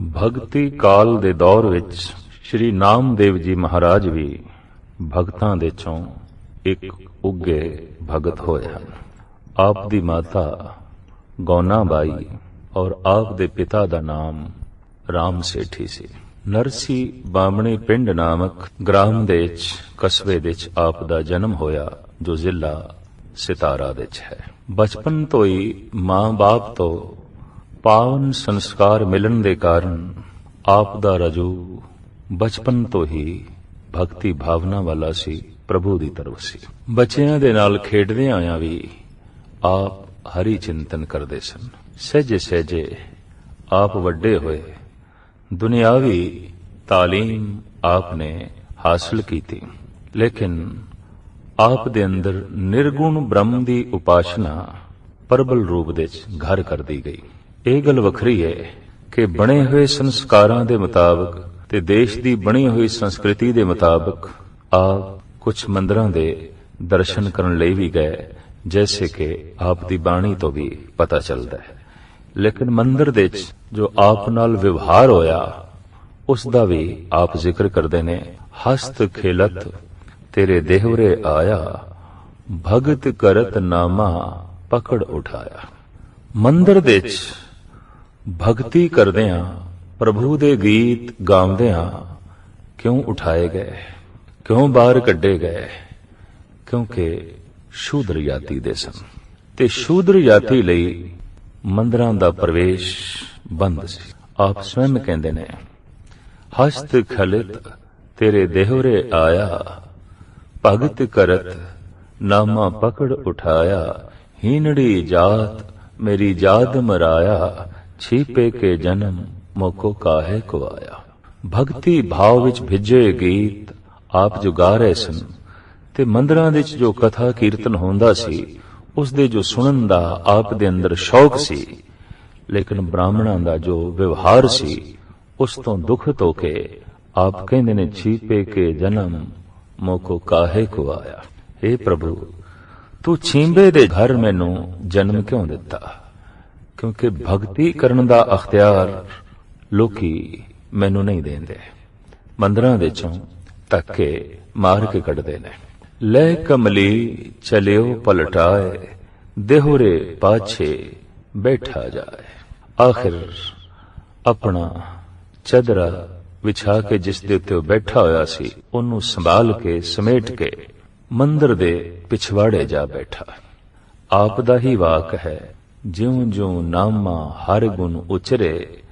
ਭਗਤੀ ਕਾਲ ਦੇ ਦੌਰ ਵਿੱਚ ਸ੍ਰੀ ਨਾਮਦੇਵ ਜੀ ਮਹਾਰਾਜ ਵੀ ਭਗਤਾਂ ਦੇ ਚੋਂ ਇੱਕ ਉੱਗੇ ਭਗਤ ਹੋਏ ਹਨ। ਆਪ ਦੀ ਮਾਤਾ ਗੌਨਾ ਬਾਈ ਔਰ ਆਪ ਦੇ ਪਿਤਾ ਦਾ ਨਾਮ ਰਾਮ ਸੇਠੀ ਸੀ। ਨਰਸੀ ਬਾਮਣੀ ਪਿੰਡ ਨਾਮਕ ਗ੍ਰਾਮ ਦੇ ਵਿੱਚ, ਕਸਬੇ ਵਿੱਚ ਆਪ ਦਾ ਜਨਮ ਹੋਇਆ, ਜੋ ਜ਼ਿਲ੍ਹਾ ਸਿਤਾਰਾ ਵਿੱਚ ਹੈ। ਬਚਪਨ ਤੋਂ ਹੀ ਮਾਂ-ਬਾਪ ਤੋਂ ਪਾਵਨ ਸੰਸਕਾਰ ਮਿਲਣ ਦੇ ਕਾਰਨ ਆਪ ਦਾ ਰਜੂ ਬਚਪਨ ਤੋਂ ਹੀ ਭਗਤੀ ਭਾਵਨਾ ਵਾਲਾ ਸੀ ਪ੍ਰਭੂ ਦੀ ਤਰਫ ਸੀ ਬੱਚਿਆਂ ਦੇ ਨਾਲ ਖੇਡਦੇ ਆਇਆ ਵੀ ਆਪ ਹਰੀ ਚਿੰਤਨ ਕਰਦੇ ਸਨ ਸਹਿਜੇ ਸਹਿਜੇ ਆਪ ਵੱਡੇ ਹੋਏ ਦੁਨਿਆਵੀ تعلیم ਆਪ ਨੇ ਹਾਸਲ ਕੀਤੀ ਲੇਕਿਨ ਆਪ ਦੇ ਅੰਦਰ ਨਿਰਗੁਣ ਬ੍ਰਹਮ ਦੀ ਉਪਾਸ਼ਨਾ ਪਰਬਲ ਰੂਪ ਦੇ ਵਿੱਚ ਘਰ ਕਰਦੀ ਗਈ ਇਹ ਗੱਲ ਵੱਖਰੀ ਹੈ ਕਿ ਬਣੇ ਹੋਏ ਸੰਸਕਾਰਾਂ ਦੇ ਮੁਤਾਬਕ ਤੇ ਦੇਸ਼ ਦੀ ਬਣੀ ਹੋਈ ਸੰਸਕ੍ਰਿਤੀ ਦੇ ਮੁਤਾਬਕ ਆਪ ਕੁਝ ਮੰਦਰਾਂ ਦੇ ਦਰਸ਼ਨ ਕਰਨ ਲਈ ਵੀ ਗਏ, ਜੈਸੇ ਕਿ ਆਪ ਦੀ ਬਾਣੀ ਤੋਂ ਵੀ ਪਤਾ ਚੱਲਦਾ ਹੈ। ਲੇਕਿਨ ਮੰਦਰ ਦੇ ਵਿੱਚ ਜੋ ਆਪ ਨਾਲ ਵਿਵਹਾਰ ਹੋਇਆ, ਉਸ ਦਾ ਵੀ ਆਪ ਜ਼ਿਕਰ ਕਰਦੇ ਨੇ, ਹਸਤ ਖੇਲਤ, ਤੇਰੇ ਦੇਹਵਰੇ ਆਇਆ, ਭਗਤ ਕਰਤ ਨਾਮਾ ਪਕੜ ਉਠਾਇਆ। ਮੰਦਰ ਦੇ ਵਿੱਚ ਭਗਤੀ ਕਰਦਿਆਂ, ਪ੍ਰਭੂ ਦੇ ਗੀਤ ਗਾਉਂਦਿਆਂ ਕਿਉਂ ਉਠਾਏ ਗਏ? ਕਿਉਂ ਬਾਹਰ ਕੱਢੇ ਗਏ? ਕਿਉਂਕਿ ਸ਼ੂਦਰ ਜਾਤੀ ਦੇ ਸਨ। ਤੇ ਸ਼ੂਦਰ ਜਾਤੀ ਲਈ ਮੰਦਰਾਂ ਦਾ ਪ੍ਰਵੇਸ਼ ਬੰਦ ਸੀ। ਆਪ ਸਵੈਮ ਕਹਿੰਦੇ ਨੇ, ਹਸਤ ਖਲਿਤ ਤੇਰੇ ਦੇਹਰੇ ਆਇਆ, ਭਗਤ ਕਰਤ ਨਾਮਾ ਪਕੜ ਉਠਾਇਆ ਹੀਨੜੀ ਜਾਤ ਮੇਰੀ ਜਾਦ ਮਰਾਇਆ ਛੀਪੇ ਕੇ ਜਨਮ ਮੋਕੋ ਕਾਹੇ ਕੋ ਆਇਆ ਭਗਤੀ ਭਾਵ ਵਿੱਚ ਭਿੱਜੇ ਗੀਤ ਆਪ ਜੋ ਗਾ ਰਹੇ ਸਨ ਤੇ ਮੰਦਰਾਂ ਵਿੱਚ ਜੋ ਕਥਾ ਕੀਰਤਨ ਹੁੰਦਾ ਸੀ, ਉਸ ਦੇ ਜੋ ਸੁਣਨ ਦਾ ਆਪ ਦੇ ਅੰਦਰ ਸ਼ੌਕ ਸੀ, ਲੇਕਿਨ ਬ੍ਰਾਹਮਣਾਂ ਦਾ ਜੋ ਵਿਵਹਾਰ ਸੀ, ਉਸ ਤੋਂ ਦੁੱਖ ਧੋ ਕੇ ਆਪ ਕਹਿੰਦੇ ਨੇ ਛੀਪੇ ਕੇ ਜਨਮ ਮੋਕੋ ਕਾਹੇ ਕੋ ਆਇਆ ਏ ਪ੍ਰਭੂ, ਤੂੰ ਛੀਂਬੇ ਦੇ ਘਰ ਮੈਨੂੰ ਜਨਮ ਕਿਉਂ ਦਿੱਤਾ? ਕਿਉਂਕਿ ਭਗਤੀ ਕਰਨ ਦਾ ਅਖਤਿਆਰ ਲੋਕੀ ਮੈਨੂੰ ਨਹੀਂ ਦੇਂਦੇ। ਮੰਦਰਾਂ ਦੇ ਚੋਂ ਧੱਕੇ ਮਾਰ ਕੇ ਕੱਢਦੇ ਨੇ। ਲੈ ਕਮਲੀ, ਚਲਿਓ ਪਲਟਾਏ, ਦੇਹੁਰੇ ਪਾਛੇ ਬੈਠਾ ਜਾਏ। ਆਖਿਰ ਆਪਣਾ ਚਦਰਾ ਵਿਛਾ ਕੇ ਜਿਸ ਦੇ ਉੱਤੇ ਉਹ ਬੈਠਾ ਹੋਇਆ ਸੀ, ਉਹਨੂੰ ਸੰਭਾਲ ਕੇ, ਸਮੇਟ ਕੇ ਮੰਦਰ ਦੇ ਪਿਛਵਾੜੇ ਜਾ ਬੈਠਾ। ਆਪ ਦਾ ਹੀ ਵਾਕ ਹੈ ਜਿਉ ਜਿਉ ਨਾਮਾ ਹਰ ਗੁਣ ਉਚਰੇ,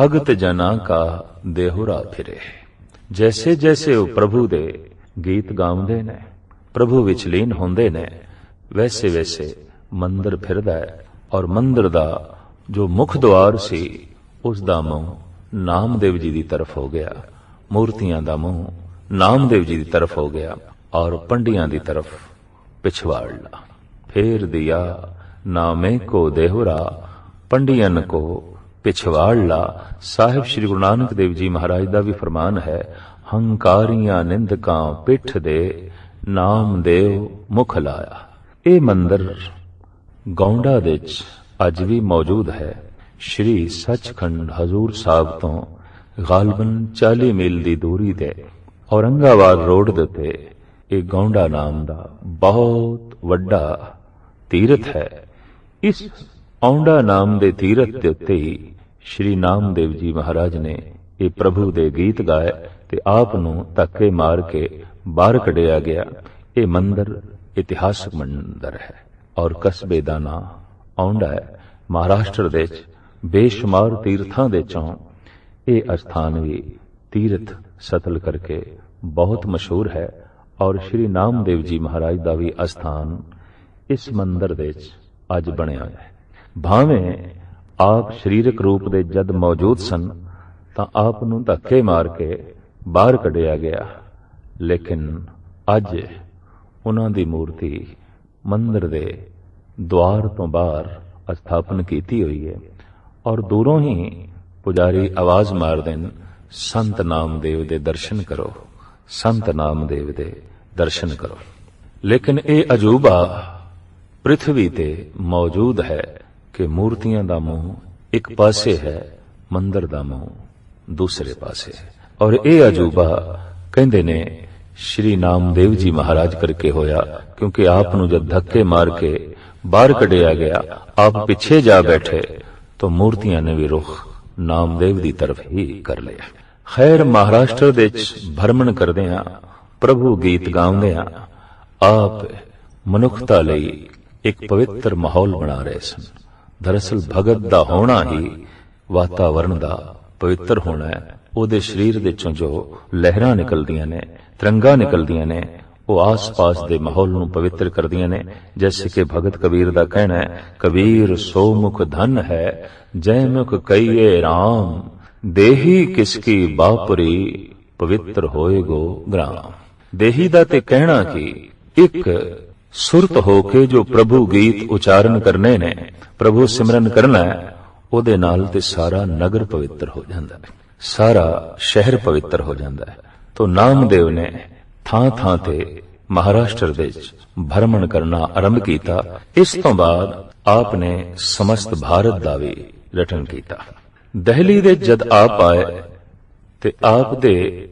ਭਗਤ ਜਨਾ ਕਾ ਦੇਹੁਰਾ ਫਿਰੇ। ਜੈਸੇ ਜੈਸੇ ਉਹ ਪ੍ਰਭੂ ਦੇ ਗੀਤ ਗਾਉਂਦੇ ਨੇ, ਪ੍ਰਭੂ ਵਿੱਚ ਲੀਨ ਹੁੰਦੇ ਨੇ, ਵੈਸੇ ਵੈਸੇ ਮੰਦਰ ਫਿਰਦਾ ਹੈ। ਔਰ ਮੰਦਰ ਦਾ ਜੋ ਮੁਖ ਦਵਾਰ ਸੀ, ਉਸ ਦਾ ਮੂੰਹ ਨਾਮਦੇਵ ਜੀ ਦੀ ਤਰਫ ਹੋ ਗਿਆ। ਮੂਰਤੀਆਂ ਦਾ ਮੂੰਹ ਨਾਮਦੇਵ ਜੀ ਦੀ ਤਰਫ ਹੋ ਗਿਆ। ਔਰ ਪੰਡੀਆਂ ਦੀ ਤਰਫ ਪਿਛਵਾੜ ਲਾ। ਫੇਰ ਦਿਆ ਨਾਮੇ ਕੋ ਦੇਹੁਰਾ, ਪੰਡੀਅਨ ਕੋ ਪਿਛਵਾੜ ਸਾਹਿਬ ਸ੍ਰੀ ਗੁਰੂ ਨਾਨਕ ਦੇਵ ਜੀ ਮਹਾਰਾਜ ਦਾ ਵੀ ਫਰਮਾਨ ਹੈ, ਹੰਕਾਰੀਆਂ ਨਿੰਦਕਾਂ ਪਿੱਠ ਦੇ ਨਾਮਦੇਵ ਮੁਖ ਲਾਇਆ। ਇਹ ਮੰਦਰ ਗੌਂਡਾ ਵਿੱਚ ਅੱਜ ਵੀ ਮੌਜੂਦ ਹੈ। ਸ਼੍ਰੀ ਸੱਚਖੰਡ ਹਜ਼ੂਰ ਸਾਹਿਬ ਤੋਂ ਗਾਲਬਨ 40 ਮੀਲ ਦੀ ਦੂਰੀ ਤੇ ਔਰੰਗਾਬਾਦ ਰੋਡ ਦੇ ਉੱਤੇ ਇਹ ਗੌਂਡਾ ਨਾਮ ਦਾ ਬਹੁਤ ਵੱਡਾ ਤੀਰਥ ਹੈ। ਇਸ ਔਂਡਾ ਨਾਮ ਦੇ ਤੀਰਥ ਦੇ ਉੱਤੇ ਹੀ ਸ਼੍ਰੀ ਨਾਮਦੇਵ ਜੀ ਮਹਾਰਾਜ ਨੇ ਇਹ ਪ੍ਰਭੂ ਦੇ ਗੀਤ ਗਾਏ ਤੇ ਆਪ ਨੂੰ ਧੱਕੇ ਮਾਰ ਕੇ ਬਾਹਰ ਕੱਢਿਆ ਗਿਆ। ਇਹ ਮੰਦਰ ਇਤਿਹਾਸਕ ਮੰਦਰ ਹੈ ਔਰ ਕਸਬੇ ਦਾ ਨਾਂ ਔਂਡਾ ਹੈ। ਮਹਾਰਾਸ਼ਟਰ ਦੇ ਵਿੱਚ ਬੇਸ਼ੁਮਾਰ ਤੀਰਥਾਂ ਦੇ ਚੋਂ ਇਹ ਅਸਥਾਨ ਵੀ ਤੀਰਥ ਸਤਲ ਕਰਕੇ ਬਹੁਤ ਮਸ਼ਹੂਰ ਹੈ ਔਰ ਸ਼੍ਰੀ ਨਾਮਦੇਵ ਜੀ ਮਹਾਰਾਜ ਦਾ ਵੀ ਅਸਥਾਨ ਇਸ ਮੰਦਰ ਦੇ ਵਿੱਚ ਅੱਜ ਬਣਿਆ ਹੋਇਆ ਹੈ। ਭਾਵੇਂ ਆਪ ਸਰੀਰਕ ਰੂਪ ਦੇ ਜਦ ਮੌਜੂਦ ਸਨ, ਤਾਂ ਆਪ ਨੂੰ ਧੱਕੇ ਮਾਰ ਕੇ ਬਾਹਰ ਕੱਢਿਆ ਗਿਆ। ਲੇਕਿਨ ਅੱਜ ਉਹਨਾਂ ਦੀ ਮੂਰਤੀ ਮੰਦਰ ਦੇ ਦੁਆਰ ਤੋਂ ਬਾਹਰ ਸਥਾਪਨ ਕੀਤੀ ਹੋਈ ਹੈ ਔਰ ਦੂਰੋਂ ਹੀ ਪੁਜਾਰੀ ਆਵਾਜ਼ ਮਾਰਦੇ ਨੇ ਸੰਤ ਨਾਮਦੇਵ ਦੇ ਦਰਸ਼ਨ ਕਰੋ, ਸੰਤ ਨਾਮਦੇਵ ਦੇ ਦਰਸ਼ਨ ਕਰੋ। ਲੇਕਿਨ ਇਹ ਅਜੂਬਾ ਪ੍ਰithvi ਤੇ ਮੌਜੂਦ ਹੈ ਕਿ ਮੂਰਤੀਆਂ ਦਾ ਮੂੰਹ ਇੱਕ ਪਾਸੇ ਹੈ, ਮੰਦਰ ਦਾ ਮੂੰਹ ਦੂਸਰੇ ਪਾਸੇ ਹੈ। ਔਰ ਇਹ ਅਜੂਬਾ ਕਹਿੰਦੇ ਨੇ, ਸ਼੍ਰੀ ਨਾਮਦੇਵ ਜੀ ਮਹਾਰਾਜ ਕਰਕੇ ਹੋਇਆ, ਕਿਉਂਕਿ ਆਪ ਨੂੰ ਜਦ ਧੱਕੇ ਮਾਰ ਕੇ ਬਾਹਰ ਕੱਢਿਆ ਗਿਆ, ਆਪ ਪਿੱਛੇ ਜਾ ਬੈਠੇ, ਤਾਂ ਮੂਰਤੀਆਂ ਨੇ ਵੀ ਰੁਖ ਨਾਮਦੇਵ ਦੀ ਤਰਫ ਹੀ ਕਰ ਲਿਆ। ਖੈਰ, ਮਹਾਰਾਸ਼ਟਰ ਦੇ ਵਿੱਚ ਭਰਮਣ ਕਰਦੇ ਆ ਪ੍ਰਭੂ ਗੀਤ ਗਾਉਂਦੇ ਆ ਆਪ ਮਨੁੱਖਤਾ ਲਈ ਇੱਕ ਪਵਿੱਤਰ ਮਾਹੌਲ ਬਣਾ ਰਹੇ ਸਨ। ਦਰਅਸਲ ਭਗਤ ਦਾ ਹੋਣਾ ਹੀ ਵਾਤਾਵਰਣ ਦਾ ਪਵਿੱਤਰ ਹੋਣਾ ਹੈ। ਉਹਦੇ ਸਰੀਰ ਦੇ ਚੋਂ ਜੋ ਲਹਿਰਾਂ ਨਿਕਲਦੀਆਂ ਨੇ, ਤਿਰੰਗਾ ਨਿਕਲਦੀਆਂ ਨੇ, ਉਹ ਆਸ-ਪਾਸ ਦੇ ਮਾਹੌਲ ਨੂੰ ਪਵਿੱਤਰ ਕਰਦੀਆਂ ਨੇ। ਜੈਸੇ ਕਿ ਭਗਤ ਕਬੀਰ ਦਾ ਕਹਿਣਾ ਹੈ, ਕਬੀਰ ਸੋ ਮੁਖ ਧਨ ਹੈ ਜੈ ਮੁਖ ਕਈਏ RAM ਦੇਹੀ ਕਿਸਕੀ ਬਾਪਰੀ ਪਵਿੱਤਰ ਹੋਏਗੋ ਗ੍ਰਾਮ। ਦੇਹੀ ਦਾ ਤੇ ਕਹਿਣਾ ਕਿ, ਇੱਕ ਸੁਰਤ ਹੋ ਕੇ ਜੋ ਪ੍ਰਭੂ ਗੀਤ ਉਚਾਰਨ ਕਰਨੇ ਨੇ, ਪ੍ਰਭੂ ਸਿਮਰਨ ਕਰਨਾ ਉਹਦੇ ਨਾਲ ਤੇ ਸਾਰਾ ਨਗਰ ਪਵਿੱਤਰ ਹੋ ਜਾਂਦਾ ਹੈ। ਸਾਰਾ ਸ਼ਹਿਰ ਪਵਿੱਤਰ ਹੋ ਜਾਂਦਾ ਹੈ। ਤੋਂ ਨਾਮਦੇਵ ਨੇ ਥਾਂ ਥਾਂ ਤੇ ਮਹਾਰਾਸ਼ਟਰ ਵਿੱਚ ਭਰਮਣ ਕਰਨਾ ਆਰੰਭ ਕੀਤਾ। ਇਸ ਤੋਂ ਬਾਅਦ ਆਪ ਨੇ ਸਮਸਤ ਭਾਰਤ ਦਾ ਵੀ ਰਟਨ ਕੀਤਾ। ਦਹਿਲੀ ਦੇ ਜਦ ਆਪ ਆਏ ਤੇ ਆਪ ਦੇ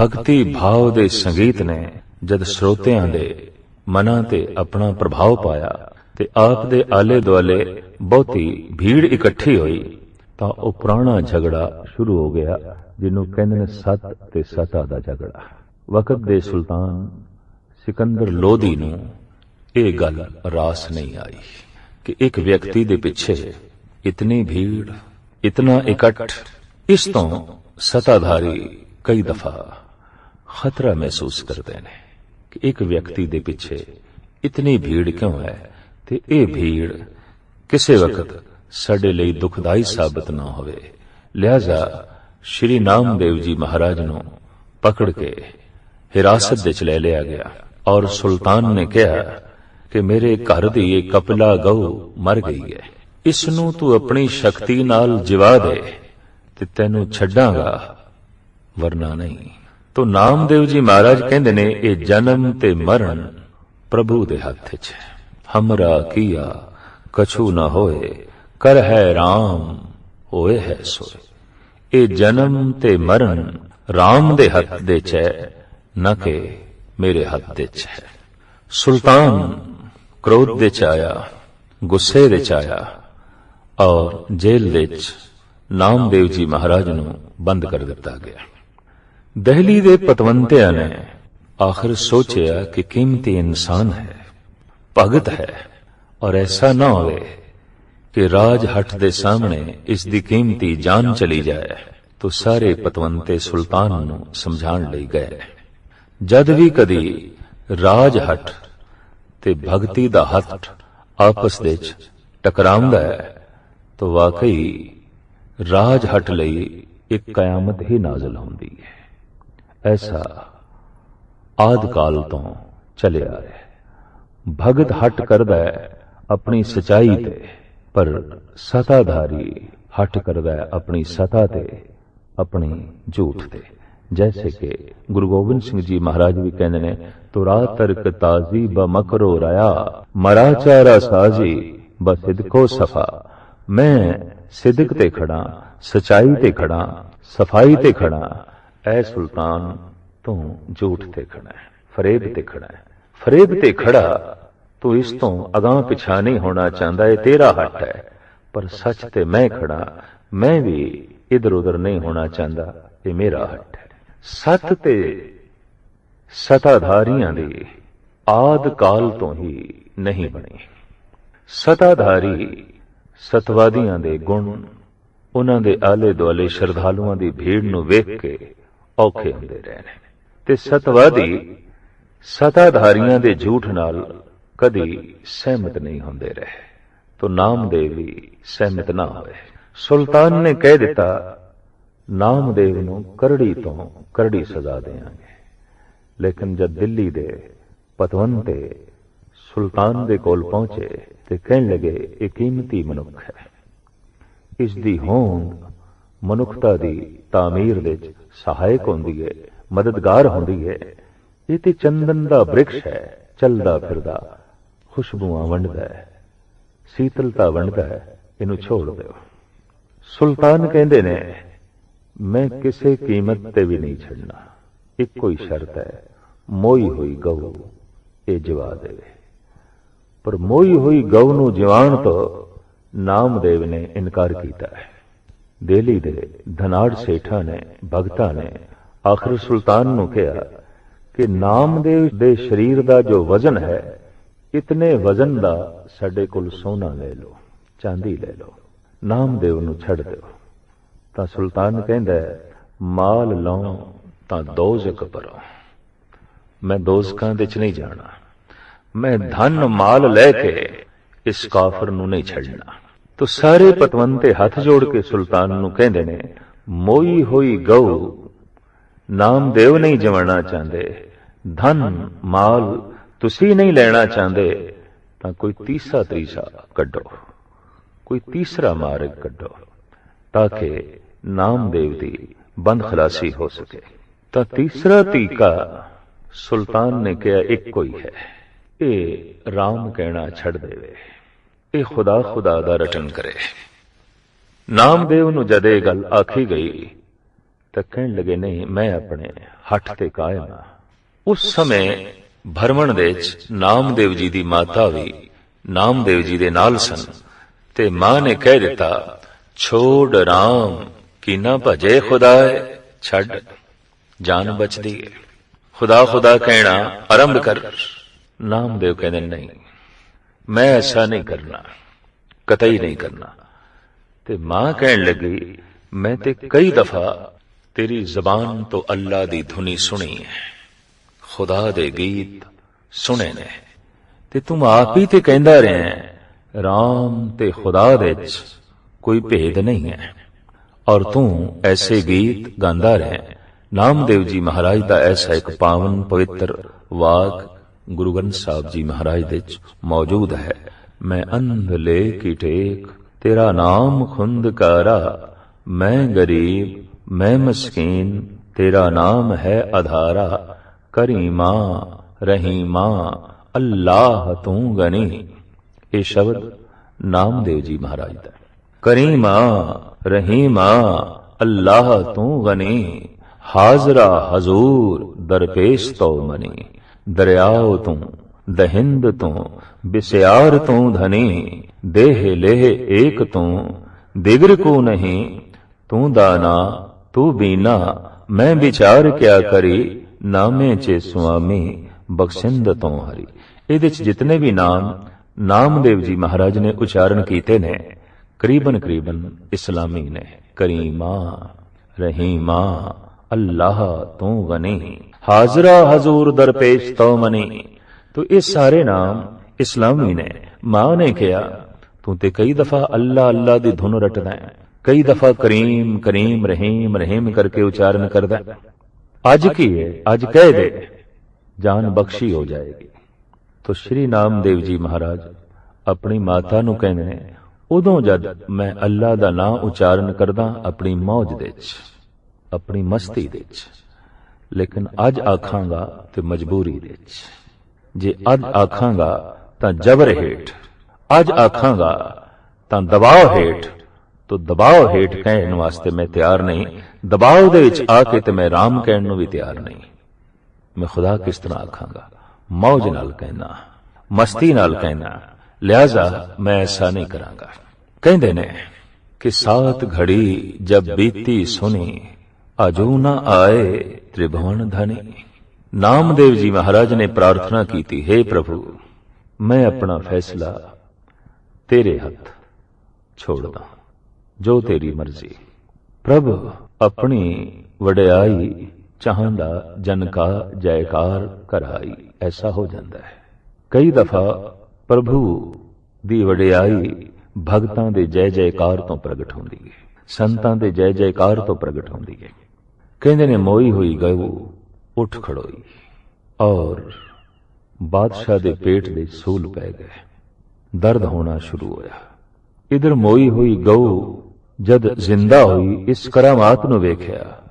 ਭਗਤੀ ਭਾਵ ਦੇ ਸੰਗੀਤ ਨੇ ਜਦ ਸਰੋਤਿਆਂ ਦੇ ਮਨਾਂ ਤੇ ਆਪਣਾ ਪ੍ਰਭਾਵ ਪਾਇਆ ਤੇ ਆਪ ਦੇ ਆਲੇ ਦੁਆਲੇ ਬਹੁਤੀ ਭੀੜ ਇਕੱਠੀ ਹੋਈ, ਤਾਂ ਉਹ ਪੁਰਾਣਾ ਝਗੜਾ ਸ਼ੁਰੂ ਹੋ ਗਿਆ, ਜਿਹਨੂੰ ਕਹਿੰਦੇ ਨੇ ਸੱਤ ਤੇ ਸਤਾ ਦਾ ਝਗੜਾ। ਵਕਤ ਦੇ ਸੁਲਤਾਨ ਸਿਕੰਦਰ ਲੋਧੀ ਨੂੰ ਇਹ ਗੱਲ ਰਾਸ ਨਹੀਂ ਆਈ ਕਿ ਇੱਕ ਵਿਅਕਤੀ ਦੇ ਪਿੱਛੇ ਇਤਨੀ ਭੀੜ, ਇਤਨਾ ਇਕੱਠ, ਇਸ ਤੋਂ ਸਤਾਧਾਰੀ ਕਈ ਦਫਾ ਖਤਰਾ ਮਹਿਸੂਸ ਕਰਦੇ ਨੇ। ਕਿ ਇੱਕ ਵਿਅਕਤੀ ਦੇ ਪਿੱਛੇ ਇਤਨੀ ਭੀੜ ਕਿਉਂ ਹੈ ਤੇ ਇਹ ਭੀੜ ਕਿਸੇ ਵਕਤ ਸਾਡੇ ਲਈ ਦੁਖਦਾਈ ਸਾਬਤ ਨਾ ਹੋਵੇ। ਲਿਹਾਜ਼ਾ ਸ਼੍ਰੀ ਨਾਮਦੇਵ ਜੀ ਮਹਾਰਾਜ ਨੂੰ ਪਕੜ ਕੇ ਹਿਰਾਸਤ ਵਿੱਚ ਲੈ ਲਿਆ ਗਿਆ ਔਰ ਸੁਲਤਾਨ ਨੇ ਕਿਹਾ ਕਿ ਮੇਰੇ ਘਰ ਦੀ ਇਹ ਕਪਲਾ ਗਊ ਮਰ ਗਈ ਹੈ। ਇਸ ਨੂੰ ਤੂੰ ਆਪਣੀ ਸ਼ਕਤੀ ਨਾਲ ਜਿਵਾ ਦੇ ਤੇ ਤੈਨੂੰ ਛੱਡਾਂਗਾ, ਵਰਨਾ ਨਹੀਂ। ਤੋ ਨਾਮਦੇਵ ਜੀ ਮਹਾਰਾਜ ਕਹਿੰਦੇ ਨੇ, ਇਹ ਜਨਮ ਤੇ ਮਰਨ ਪ੍ਰਭੂ ਦੇ ਹੱਥ ਚ ਹੈ। ਹਮਰਾ ਕੀਆ, ਕਛੂ ਨਾ ਹੋਏ, ਕਰ ਹੈ RAM ਹੋਏ ਹੈ ਸੋਏ। ਇਹ ਜਨਮ ਤੇ ਮਰਨ RAM ਦੇ ਹੱਥ ਦੇ ਚ ਹੈ, ਨਾ ਕਿ ਮੇਰੇ ਹੱਥ ਦੇ ਚ ਹੈ। ਸੁਲਤਾਨ ਕ੍ਰੋਧ ਦੇ ਚ ਆਇਆ, ਗੁੱਸੇ ਦੇ ਚ ਆਇਆ ਔਰ ਜੇਲ੍ਹ ਵਿੱਚ ਨਾਮਦੇਵ ਜੀ ਮਹਾਰਾਜ ਨੂੰ ਬੰਦ ਕਰ ਦਿੱਤਾ ਗਿਆ। ਦਹਿਲੀ ਦੇ ਪਤਵੰਤਿਆਂ ਨੇ ਆਖਰ ਸੋਚਿਆ ਕਿ ਕੀਮਤੀ ਇਨਸਾਨ ਹੈ, ਭਗਤ ਹੈ, ਔਰ ਐਸਾ ਨਾ ਹੋਵੇ ਕਿ ਰਾਜ ਹੱਟ ਦੇ ਸਾਹਮਣੇ ਇਸ ਦੀ ਕੀਮਤੀ ਜਾਨ ਚਲੀ ਜਾਏ, ਤਾਂ ਸਾਰੇ ਪਤਵੰਤੇ ਸੁਲਤਾਨ ਨੂੰ ਸਮਝਾਉਣ ਲਈ ਗਏ। ਜਦ ਵੀ ਕਦੀ ਰਾਜ ਹੱਟ ਤੇ ਭਗਤੀ ਦਾ ਹੱਥ ਆਪਸ ਵਿੱਚ ਟਕਰਾਉਂਦਾ ਹੈ, ਤਾਂ ਵਾਕਈ ਰਾਜ ਹਟ ਲਈ ਇੱਕ ਕਿਆਮਤ ਹੀ ਨਾਜ਼ਲ ਹੁੰਦੀ ਹੈ। ਐਸਾ ਆਦ ਕਾਲ ਤੋਂ ਚੱਲਿਆ ਹੈ। ਭਗਤ ਹਟ ਕਰਦਾ ਹੈ ਆਪਣੀ ਸਚਾਈ ਤੇ, ਪਰ ਸਤਾਧਾਰੀ ਹਟ ਕਰਦਾ ਹੈ ਆਪਣੀ ਸਤਾ ਤੇ, ਆਪਣੀ ਝੂਠ ਤੇ। ਜੈਸੇ ਕਿ ਗੁਰੂ ਗੋਬਿੰਦ ਸਿੰਘ ਜੀ ਮਹਾਰਾਜ ਵੀ ਕਹਿੰਦੇ ਨੇ, ਤੁਰਾ ਤਰਕ ਤਾਜ਼ੀ ਬ ਮਕਰੋ ਮਰਾ ਚਾਰਾ ਸਾਜੀ ਬ ਸਿਦਕੋ ਸਫਾ। ਮੈਂ ਸਿਦਕ ਤੇ ਖੜਾ, ਸਚਾਈ ਤੇ ਖੜਾ, ਸਫ਼ਾਈ ਤੇ ਖੜਾ ਐ ਸੁਲਤਾਨ, ਤੂੰ ਝੂਠ ਤੇ ਖੜਾ ਹੈ, ਫਰੇਬ ਤੇ ਖੜਾ ਹੈ। ਫਰੇਬ ਤੇ ਖੜਾ ਤੂੰ ਇਸ ਤੋਂ ਅਗਾਹ ਪਿਛਾ ਨਹੀਂ ਹੋਣਾ ਚਾਹੁੰਦਾ, ਇਹ ਤੇਰਾ ਹੱਥ ਹੈ। ਪਰ ਸੱਚ ਤੇ ਮੈਂ ਖੜਾ ਮੈਂ ਵੀ ਇਧਰ ਉਧਰ ਨਹੀਂ ਹੋਣਾ ਚਾਹੁੰਦਾ, ਇਹ ਮੇਰਾ ਹੱਥ ਹੈ। ਸਤ ਤੇ ਸਤਾਧਾਰੀਆਂ ਦੀ ਆਦ ਕਾਲ ਤੋਂ ਹੀ ਨਹੀਂ ਬਣੀ। ਸਤਾਧਾਰੀ ਸਤਵਾਦੀਆਂ ਦੇ ਗੁਣ, ਉਹਨਾਂ ਦੇ ਆਲੇ ਦੁਆਲੇ ਸ਼ਰਧਾਲੂਆਂ ਦੀ ਭੀੜ ਨੂੰ ਵੇਖ ਕੇ ਔਖੇ ਹੁੰਦੇ ਰਹੇ ਨੇ। ਤੇ ਸਤਵਾਦੀ ਸਤਾਧਾਰੀਆਂ ਦੇ ਝੂਠ ਨਾਲ ਕਦੀ ਸਹਿਮਤ ਨਹੀਂ ਹੁੰਦੇ ਰਹੇ। ਤੋ ਨਾਮਦੇਵ ਵੀ ਸਹਿਮਤ ਨਾ ਹੋਏ। ਸੁਲਤਾਨ ਨੇ ਕਹਿ ਦਿੱਤਾ, ਨਾਮਦੇਵ ਨੂੰ ਕਰੜੀ ਤੋਂ ਕਰੜੀ ਸਜ਼ਾ ਦੇਵਾਂਗੇ। ਲੇਕਿਨ ਜਦ ਦਿੱਲੀ ਦੇ ਪਤਵੰਤੇ ਸੁਲਤਾਨ ਦੇ ਕੋਲ ਪਹੁੰਚੇ ਤੇ ਕਹਿਣ ਲੱਗੇ, ਇਹ ਕੀਮਤੀ ਮਨੁੱਖ ਹੈ। ਇਸ ਦੀ ਹੋਂਦ ਮਨੁੱਖਤਾ ਦੀ ਤਾਮੀਰ ਵਿੱਚ ਸਹਾਇਕ ਹੁੰਦੀ ਹੈ ਮਦਦਗਾਰ ਹੁੰਦੀ ਹੈ ਇਹ ਤੇ ਚੰਦਨ ਦਾ ਬ੍ਰਿਕਸ਼ ਹੈ, ਚੱਲਦਾ ਫਿਰਦਾ, ਖੁਸ਼ਬੂਆਂ ਵੰਡਦਾ ਹੈ, ਸੀਤਲਤਾ ਵੰਡਦਾ ਹੈ, ਇਹਨੂੰ ਛੋੜ ਦਿਓ। ਸੁਲਤਾਨ ਕਹਿੰਦੇ ਨੇ, ਮੈਂ ਕਿਸੇ ਕੀਮਤ ਤੇ ਵੀ ਨਹੀਂ ਛੱਡਣਾ, ਇੱਕੋ ਹੀ ਸ਼ਰਤ ਹੈ, ਮੋਈ ਹੋਈ ਗਊ, ਇਹ ਜਵਾ ਦੇਵੇ। ਪਰ ਮੋਈ ਹੋਈ ਗਊ ਨੂੰ ਜਵਾਨ ਤੋਂ ਨਾਮਦੇਵ ਨੇ ਇਨਕਾਰ ਕੀਤਾ ਹੈ। ਦਿੱਲੀ ਦੇ ਧਨਾੜ ਸੇਠਾਂ ਨੇ, ਭਗਤਾ ਨੇ ਆਖਰ ਸੁਲਤਾਨ ਨੂੰ ਕਿਹਾ ਕਿ ਨਾਮਦੇਵ ਦੇ ਸਰੀਰ ਦਾ ਜੋ ਵਜ਼ਨ ਹੈ, ਇਤਨੇ ਵਜ਼ਨ ਦਾ ਸਾਡੇ ਕੋਲ ਸੋਨਾ ਲੈ ਲਓ, ਚਾਂਦੀ ਲੈ ਲਓ, ਨਾਮਦੇਵ ਨੂੰ ਛੱਡ ਦਿਓ। ਤਾਂ ਸੁਲਤਾਨ ਕਹਿੰਦਾ, ਮਾਲ ਲਾਉ ਤਾਂ ਦੋਜ਼ਖ ਭਰੋ। ਮੈਂ ਦੋਜ਼ਖਾਂ ਦੇ ਚ ਨਹੀਂ ਜਾਣਾ। ਮੈਂ ਧਨ ਮਾਲ ਲੈ ਕੇ ਇਸ ਕਾਫਰ ਨੂੰ ਨਹੀਂ ਛੱਡਣਾ। ਤੋ ਸਾਰੇ ਪਤਵੰਤੇ ਹੱਥ ਜੋੜ ਕੇ ਸੁਲਤਾਨ ਨੂੰ ਕਹਿੰਦੇ ਨੇ, ਮੋਈ ਹੋਈ ਗਊ, ਨਾਮਦੇਵ ਨਹੀਂ ਜਵਣਾ ਚਾਹੁੰਦੇ, ਧਨ, ਮਾਲ ਤੁਸੀਂ ਨਹੀਂ ਲੈਣਾ ਚਾਹੁੰਦੇ, ਤਾਂ ਕੋਈ ਤੀਸਰਾ ਤਰੀਸਾ ਕੱਢੋ, ਕੋਈ ਤੀਸਰਾ ਮਾਰਗ ਕੱਢੋ, ਤਾਂ ਕਿ ਨਾਮਦੇਵ ਦੀ ਬੰਦ ਖਲਾਸੀ ਹੋ ਸਕੇ। ਤਾਂ ਤੀਸਰਾ ਤੀਕਾ ਸੁਲਤਾਨ ਨੇ ਕਿਹਾ, ਇੱਕੋ ਹੀ ਹੈ, ਇਹ ਰਾਮ ਕਹਿਣਾ ਛੱਡ ਦੇਵੇ। ਇਹ ਖੁਦਾ ਖੁਦਾ ਦਾ ਰਟਨ ਕਰੇ। ਨਾਮਦੇਵ ਨੂੰ ਜਦ ਇਹ ਗੱਲ ਆਖੀ ਗਈ, ਤਾਂ ਕਹਿਣ ਲੱਗੇ, ਨਹੀਂ, ਮੈਂ ਆਪਣੇ ਹੱਠ ਤੇ ਕਾਇਮ ਹਾਂ। ਉਸ ਸਮੇਂ ਭਰਮਣ ਦੇ ਵਿੱਚ ਨਾਮਦੇਵ ਜੀ ਦੀ ਮਾਤਾ ਵੀ ਨਾਮਦੇਵ ਜੀ ਦੇ ਨਾਲ ਸਨ ਤੇ ਮਾਂ ਨੇ ਕਹਿ ਦਿੱਤਾ, ਛੋੜ ਰਾਮ ਕੀ ਨਾ ਭਜੇ ਖੁਦਾਏ, ਛੱਡ, ਜਾਨ ਬਚਦੀ ਹੈ ਖੁਦਾ ਖੁਦਾ ਕਹਿਣਾ ਆਰੰਭ ਕਰ। ਨਾਮਦੇਵ ਕਹਿੰਦੇ, ਨਹੀਂ ਮੈਂ ਐਸਾ ਨਹੀਂ ਕਰਨਾ, ਕਤਈ ਨਹੀਂ ਕਰਨਾ। ਤੇ ਮਾਂ ਕਹਿਣ ਲੱਗੀ, ਮੈਂ ਤੇ ਕਈ ਦਫਾ ਤੇਰੀ ਜ਼ਬਾਨ ਤੋਂ ਅੱਲਾ ਦੀ ਧੁਨੀ ਸੁਣੀ ਹੈ, ਖੁਦਾ ਦੇ ਗੀਤ ਸੁਣੇ ਨੇ। ਤੇ ਤੂੰ ਆਪ ਹੀ ਤੇ ਕਹਿੰਦਾ ਰਿਹਾ ਰਾਮ ਤੇ ਖੁਦਾ ਦੇ ਵਿੱਚ ਕੋਈ ਭੇਦ ਨਹੀਂ ਹੈ। ਔਰ ਤੂੰ ਐਸੇ ਗੀਤ ਗਾਉਂਦਾ ਰਹਿ ਨਾਮਦੇਵ ਜੀ ਮਹਾਰਾਜ ਦਾ ਐਸਾ ਇੱਕ ਪਾਵਨ ਪਵਿੱਤਰ ਵਾਕ ਗੁਰੂ ਗ੍ਰੰਥ ਸਾਹਿਬ ਜੀ ਮਹਾਰਾਜ ਦੇ ਵਿੱਚ ਮੌਜੂਦ ਹੈ। ਮੈਂ ਅੰਧ ਲੈ ਕੀ ਟੇਕ, ਤੇਰਾ ਨਾਮ ਖੁੰਦਕਾਰਾ ਮੈਂ ਗਰੀਬ, ਮੈਂ ਮਸਕੀਨ, ਤੇਰਾ ਨਾਮ ਹੈ ਆਧਾਰਾ ਕਰੀਮਾ ਰਹੀਮਾ ਅੱਲਾਹ ਤੂੰ ਗਨੀ। ਇਹ ਸ਼ਬਦ ਨਾਮਦੇਵ ਜੀ ਮਹਾਰਾਜ ਦਾ ਕਰੀਮਾ ਰਹੀਮਾ ਅੱਲਾਹ ਤੂੰ ਗਨੀ। ਹਾਜ਼ਰਾ ਹਜ਼ੂਰ, ਦਰਪੇਸ਼ ਤੋ ਮਨੀ। ਦਰਿਆਉ ਤੂੰ, ਦਹਿੰਦ ਤੂੰ, ਬਿਸਿਆਰ ਤੂੰ ਧਨੀ, ਦੇਹ ਲੇਹ ਏਕ ਤੂੰ, ਦਿਗਰ ਕੋ ਨਹੀਂ, ਤੂੰ ਦਾਨਾ ਤੂੰ ਬੀਨਾ, ਮੈਂ ਵਿਚਾਰ ਕਿਆ ਕਰੀ, ਨਾਮੇ ਚ ਸੁਆਮੀ, ਬਖਸ਼ਿੰਦ ਤੋਂ ਹਰੀ। ਇਹਦੇ ਚ ਜਿਤਨੇ ਵੀ ਨਾਮ, ਨਾਮਦੇਵ ਜੀ ਮਹਾਰਾਜ ਨੇ ਉਚਾਰਨ ਕੀਤੇ ਨੇ ਕਰੀਬਨ ਕਰੀਬਨ ਇਸਲਾਮੀ ਨੇ। ਕਰੀਮਾ, ਰਹੀਮਾ ਅੱਲਾਹ ਤੂੰ ਗਨੀ। ਹਾਜ਼ਰਾ ਹਜ਼ੂਰ ਦਰਪੇਸ਼ ਤੋ ਮਨੀ। ਤੋ ਇਹ ਸਾਰੇ ਨਾਮ ਇਸਲਾਮੀ ਨੇ। ਮਾਂ ਨੇ ਕਿਹਾ, ਤੂੰ ਤੇ ਕਈ ਦਫਾ ਅੱਲਾ ਅੱਲਾ ਦੀ ਧੁਨ ਰਟਦਾ ਹੈ। ਕਈ ਦਫਾ ਕਰੀਮ ਕਰੀਮ, ਰਹੀਮ ਰਹੀਮ ਕਰਕੇ ਉਚਾਰਨ ਕਰਦਾ ਅੱਜ ਕੀ ਹੈ ਅੱਜ ਕਹਿ ਦੇ। ਜਾਨ ਬਖਸ਼ੀ ਹੋ ਜਾਏਗੀ। ਤੋ ਸ਼੍ਰੀ ਨਾਮਦੇਵ ਜੀ ਮਹਾਰਾਜ, ਆਪਣੀ ਮਾਤਾ ਨੂੰ ਕਹਿੰਦੇ ਨੇ, ਉਦੋਂ ਜਦ ਮੈਂ ਅੱਲਾ ਦਾ ਨਾਮ ਉਚਾਰਨ ਕਰਦਾ, ਆਪਣੀ ਮੌਜ ਦੇ ਵਿੱਚ। ਆਪਣੀ ਮਸਤੀ ਦੇ ਵਿੱਚ। ਲੇਕਿਨ ਅੱਜ ਆਖਾਂਗਾ ਤੇ ਮਜਬੂਰੀ ਦੇ ਵਿੱਚ। ਜੇ ਅੱਜ ਆਖਾਂਗਾ ਤਾਂ ਜ਼ਬਰ ਹੇਠ। ਅੱਜ ਆਖਾਂਗਾ ਤਾਂ ਦਬਾਅ ਹੇਠ। ਤੋ ਦਬਾਅ ਹੇਠ ਕਹਿਣ ਵਾਸਤੇ ਮੈਂ ਤਿਆਰ ਨਹੀਂ। ਦਬਾਅ ਦੇ ਵਿੱਚ ਆ ਕੇ ਤੇ ਮੈਂ ਰਾਮ ਕਹਿਣ ਨੂੰ ਵੀ ਤਿਆਰ ਨਹੀਂ। ਮੈਂ ਖੁਦਾ ਕਿਸ ਤਰ੍ਹਾਂ ਆਖਾਂਗਾ? ਮौज ਨਾਲ ਕਹਿਣਾ, ਮਸਤੀ ਨਾਲ ਕਹਿਣਾ, ਲਿਆਜ਼ਾ ਮੈਂ ਐਸਾ ਨਹੀਂ ਕਰਾਂਗਾ। ਕਹਿੰਦੇ ਨੇ ਕਿ ਸਾਤ ਘੜੀ ਜਬ ਬੀਤੀ ਸੁਣੀ ਅਜੂ ਨਾ ਆਏ ਤ੍ਰਿਭਵਨ ਧਨੀ। ਨਾਮਦੇਵ ਜੀ ਮਹਾਰਾਜ ਨੇ ਪ੍ਰਾਰਥਨਾ ਕੀਤੀ, ਹੈ ਪ੍ਰਭੂ, ਮੈਂ ਆਪਣਾ ਫੈਸਲਾ ਤੇਰੇ ਹੱਥ ਛੋੜਦਾ, ਜੋ ਤੇਰੀ ਮਰਜ਼ੀ। ਪ੍ਰਭ, ਆਪਣੀ ਵਡਿਆਈ ਚਾਹੁੰਦਾ, ਜਨ ਕਾ ਜੈਕਾਰ ਕਰਾਈ, ਐਸਾ ਹੋ ਜਾਂਦਾ ਹੈ। ਕਈ ਦਫਾ ਪ੍ਰਭੂ ਦੀ ਵਡਿਆਈ ਭਗਤਾਂ ਦੇ ਜੈ ਜੈਕਾਰ ਤੋਂ ਪ੍ਰਗਟ ਹੁੰਦੀ ਹੈ। ਸੰਤਾਂ ਦੇ ਜੈ ਜੈਕਾਰ ਤੋਂ ਪ੍ਰਗਟ ਹੁੰਦੀ ਹੈ। ਕਹਿੰਦੇ ਨੇ, ਮੋਈ ਹੋਈ ਗਊ ਉੱਠ ਖੜੋਈ ਔਰ ਬਾਦਸ਼ਾਹ ਦੇ ਪੇਟ ਦੇ ਸੂਲ ਪੈ ਗਏ। ਦਰਦ ਹੋਣਾ ਸ਼ੁਰੂ ਹੋਇਆ। ਇਧਰ ਮੋਈ ਹੋਈ ਗਊ ਜਦ ਜ਼ਿੰਦਾ ਹੋਈ, ਇਸ ਕਰਾਮਾਤ ਨੂੰ ਵੇਖਿਆ।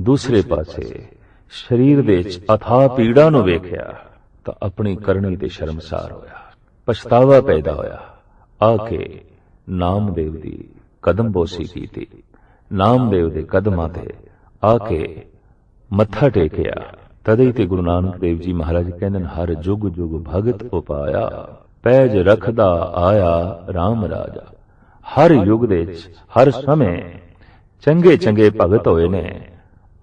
ਦੂਸਰੇ ਪਾਸੇ ਸਰੀਰ ਦੇ ਵਿੱਚ ਅਥਾ ਪੀੜਾ ਨੂੰ ਵੇਖਿਆ ਤਾਂ ਆਪਣੀ ਕਰਨੀ ਤੇ ਸ਼ਰਮਸਾਰ ਹੋਇਆ। ਪਛਤਾਵਾ ਪੈਦਾ ਹੋਇਆ। ਆ ਕੇ ਨਾਮਦੇਵ ਦੀ ਕਦਮ ਬੋਸੀ ਕੀਤੀ। ਨਾਮਦੇਵ ਦੇ ਕਦਮਾਂ ਤੇ ਆ ਕੇ ਮੱਥਾ ਟੇਕਿਆ। ਤਦੇ ਤੇ ਗੁਰੂ ਨਾਨਕ ਦੇਵ ਜੀ ਮਹਾਰਾਜ ਕਹਿੰਦੇ ਨੇ, ਹਰ ਜੁਗ ਜੁਗ ਭਗਤ ਉਪਾਇਆ, ਪੈਜ ਰਖਦਾ ਆਇਆ RAM ਰਾਜਾ। ਹਰ ਯੁਗ ਦੇ ਵਿੱਚ, ਹਰ ਸਮੇਂ ਚੰਗੇ ਚੰਗੇ ਭਗਤ ਹੋਏ ਨੇ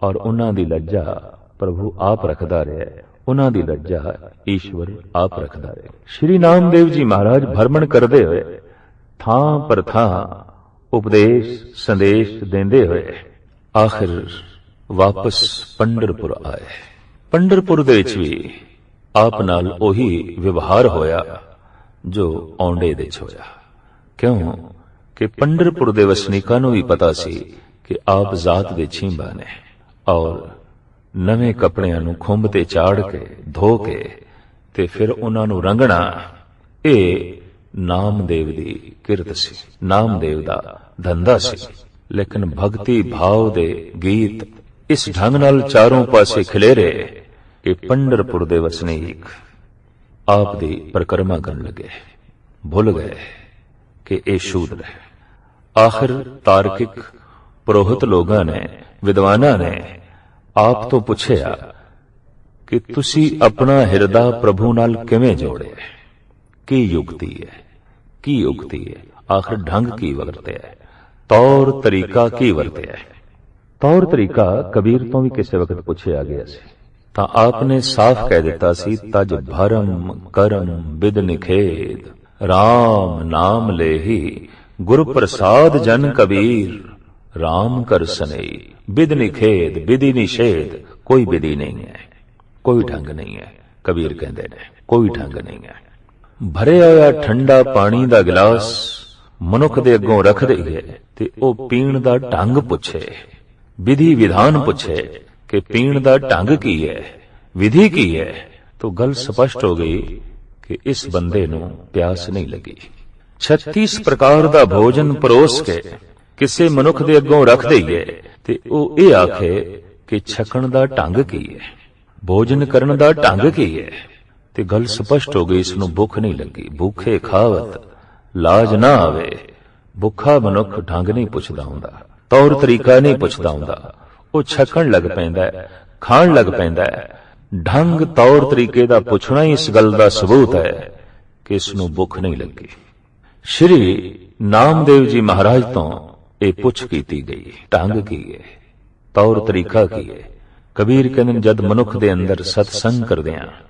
ਔਰ ਉਹਨਾਂ ਦੀ ਲੱਜਾ ਪ੍ਰਭੂ ਆਪ ਰੱਖਦਾ ਰਿਹਾ ਉਹਨਾਂ ਦੀ ਲੱਜਾ ਈਸ਼ਵਰ ਆਪ ਰੱਖਦਾ ਰਿਹਾ ਸ਼੍ਰੀ ਨਾਮਦੇਵ ਜੀ ਮਹਾਰਾਜ ਭਰਮਣ ਕਰਦੇ ਹੋਏ ਥਾਂ ਪਰ ਥਾਂ ਉਪਦੇਸ਼, ਸੰਦੇਸ਼ ਦਿੰਦੇ ਹੋਏ ਆਖਿਰ ਵਾਪਸ ਪੰਡਰਪੁਰ ਆਏ। ਪੰਡਰਪੁਰ ਦੇ ਵਿੱਚ ਵੀ ਆਪ ਨਾਲ ਉਹੀ ਵਿਵਹਾਰ ਹੋਇਆ ਜੋ ਔਂਡੇ ਦੇ ਵਿੱਚ ਹੋਇਆ। ਕਿਉਂ? ਕਿ ਪੰਡਰਪੁਰ ਦੇ ਵਸਨੀਕਾਂ ਨੂੰ ਵੀ ਪਤਾ ਸੀ ਕਿ ਆਪ ਜ਼ਾਤ ਦੇ ਛੀਂਬਾ ਨੇ ਔਰ ਨਵੇਂ ਕੱਪੜਿਆਂ ਨੂੰ ਖੁੰਭ ਤੇ ਚਾੜ ਕੇ, ਧੋ ਕੇ ਤੇ ਫਿਰ ਉਹਨਾਂ ਨੂੰ ਰੰਗਣਾ, ਇਹ ਨਾਮਦੇਵ ਦੀ ਕਿਰਤ ਸੀ। ਨਾਮਦੇਵ ਦਾ ਧੰਦਾ ਸੀ। ਲੇਕਿਨ ਭਗਤੀ ਭਾਵ ਦੇ ਗੀਤ ਇਸ ਢੰਗ ਨਾਲ ਚਾਰੋਂ ਪਾਸੇ ਖਿਲੇਰੇ ਕਿ ਪੰਡਰਪੁਰ ਦੇ ਵਸਨੀਕ ਆਪ ਦੀ ਪਰਕਰਮਾ ਕਰਨ ਲੱਗੇ। ਭੁੱਲ ਗਏ ਕਿ ਇਹ ਸ਼ੂਦਰ ਹੈ। ਆਖਿਰ ਤਾਰਕਿਕ ਪੁਰੋਹਿਤ ਲੋਕਾਂ ਨੇ, ਵਿਦਵਾਨਾਂ ਨੇ ਆਪ ਤੋਂ ਪੁੱਛਿਆ ਕਿ ਤੁਸੀਂ ਆਪਣਾ ਹਿਰਦਾ ਪ੍ਰਭੂ ਨਾਲ ਕਿਵੇਂ ਜੋੜਿਆ ਕੀ ਯੁਕਤੀ ਹੈ? ਕੀ ਯੁਕਤੀ ਹੈ ਆਖਿਰ ਢੰਗ ਕੀ ਵਰਤਿਆ ਹੈ ਤੌਰ ਤਰੀਕਾ ਕੀ ਵਰਤਿਆ ਹੈ ਤੌਰ ਤਰੀਕਾ ਕਬੀਰ ਤੋਂ ਵੀ ਕਿਸੇ ਵਕਤ ਪੁੱਛਿਆ ਗਿਆ ਸੀ ਤਾਂ ਆਪ ਨੇ ਸਾਫ਼ ਕਹਿ ਦਿੱਤਾ ਸੀ ਤਜ ਭਰਮ ਕਰਮ ਬਿਦ ਨਿਖੇਦ RAM ਨਾਮ ਲੇਹੀ ਗੁਰ ਪ੍ਰਸਾਦ ਜਨ ਕਬੀਰ RAM ਕਰ ਸਨਈ ਬਿਦ ਨਿਖੇਦ ਬਿਧੀ ਨਿਸ਼ੇਦ ਕੋਈ ਵਿਧੀ ਨਹੀਂ ਹੈ ਕੋਈ ਢੰਗ ਨਹੀਂ ਹੈ ਕਬੀਰ ਕਹਿੰਦੇ ਨੇ ਕੋਈ ਢੰਗ ਨਹੀਂ ਹੈ ਭਰਿਆ ਹੋਇਆ ਠੰਡਾ ਪਾਣੀ ਦਾ ਗਲਾਸ ਮਨੁੱਖ ਦੇ ਅੱਗੋਂ ਰੱਖ ਦਈਏ ਤੇ ਉਹ ਪੀਣ ਦਾ ਢੰਗ ਪੁੱਛੇ। ਵਿਧੀ ਵਿਧਾਨ ਪੁੱਛੇ ਕਿ ਪੀਣ ਦਾ ਢੰਗ ਕੀ ਹੈ? ਵਿਧੀ ਕੀ ਹੈ? ਤਾਂ ਗੱਲ ਸਪਸ਼ਟ ਹੋ ਗਈ ਕਿ ਇਸ ਬੰਦੇ ਨੂੰ ਪਿਆਸ ਨਹੀਂ ਲੱਗੀ। 36 ਪ੍ਰਕਾਰ ਦਾ ਭੋਜਨ ਪਰੋਸ ਕੇ ਕਿਸੇ ਮਨੁੱਖ ਦੇ ਅੱਗੋਂ ਰੱਖ ਦਈਏ ਤੇ ਉਹ ਇਹ ਆਖੇ ਕਿ ਛਕਣ ਦਾ ਢੰਗ ਕੀ ਹੈ? ਭੋਜਨ ਕਰਨ ਦਾ ਢੰਗ ਕੀ ਹੈ? ਤੇ ਗੱਲ ਸਪਸ਼ਟ ਹੋ ਗਈ ਇਸ ਨੂੰ ਭੁੱਖ ਨਹੀਂ ਲੱਗੀ। ਭੁੱਖੇ ਖਾਵਤ ਲਾਜ ਨਾ ਆਵੇ। ਭੁੱਖਾ ਮਨੁੱਖ ਢੰਗ ਨਹੀਂ ਪੁੱਛਦਾ ਹੁੰਦਾ ਤੌਰ ਤਰੀਕਾ ਨਹੀਂ ਪੁੱਛਦਾ ਹੁੰਦਾ। ਉਹ ਛਕਣ ਲੱਗ ਪੈਂਦਾ ਖਾਣ ਲੱਗ ਪੈਂਦਾ ਢੰਗ ਤੌਰ ਤਰੀਕੇ ਦਾ ਪੁੱਛਣਾ ਹੀ ਇਸ ਗੱਲ ਦਾ ਸਬੂਤ ਹੈ ਕਿ ਇਸ ਨੂੰ ਭੁੱਖ ਨਹੀਂ ਲੱਗੀ। ਸ਼੍ਰੀ ਨਾਮਦੇਵ ਜੀ ਮਹਾਰਾਜ ਤੋਂ ਇਹ ਪੁੱਛ ਕੀਤੀ ਗਈ ਢੰਗ ਕੀ ਹੈ? ਤੌਰ ਤਰੀਕਾ ਕੀ ਹੈ? ਕਬੀਰ ਕਹਿੰਦੇ ਨੇ, ਜਦ ਮਨੁੱਖ ਦੇ ਅੰਦਰ ਸਤਸੰਗ ਕਰਦੇ ਕਰਦਿਆਂ